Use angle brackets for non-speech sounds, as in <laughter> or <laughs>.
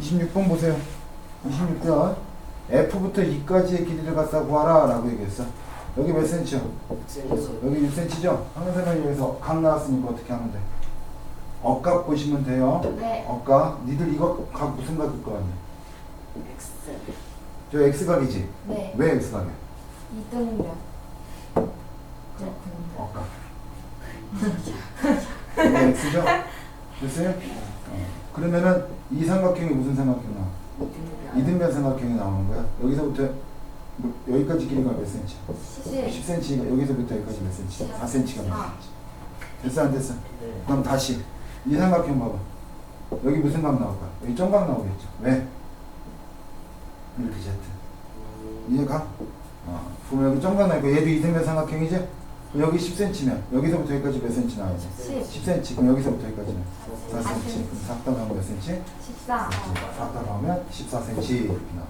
26번 보세요. 26번. F부터 2까지의 길이를 갖다 구하라 라고 얘기했어. 여기 몇 센치요? 여기 6cm죠? 항상 설명에서 각 나왔으니까 어떻게 하면 돼? 억각 보시면 돼요. 네. 억각. 니들 이거 각 무슨 각일 거 같냐? X. 저 X각이지? 네. 왜 X각이야? 이등변. 억각. <laughs> 이거 X죠? 됐어요? 어. 그러면은 이 삼각형이 무슨 삼각형 나와? 이등변 삼각형이 나오는 거야. 여기서부터 뭐, 여기까지 길이가 몇 센치? 10. 10cm. 여기서부터 여기까지 몇 센치? 4cm가 몇 아. 센치? 됐어 안 됐어? 그럼 다시 이 삼각형 봐봐. 여기 무슨 각 나올까? 여기 점각 나오겠죠. 왜? 이렇게 Z. 이해가? 어. 그럼 여기 점각 나니까 얘도 이등변 삼각형이지? 그럼 여기 10cm면 여기서부터 여기까지 몇 cm 나와야지? 10. 10cm. 그럼 여기서부터 여기까지는 4cm. 4cm. 그럼 4다 나오면 몇 cm? 14. 4다 나오면 14cm 이렇게 나와.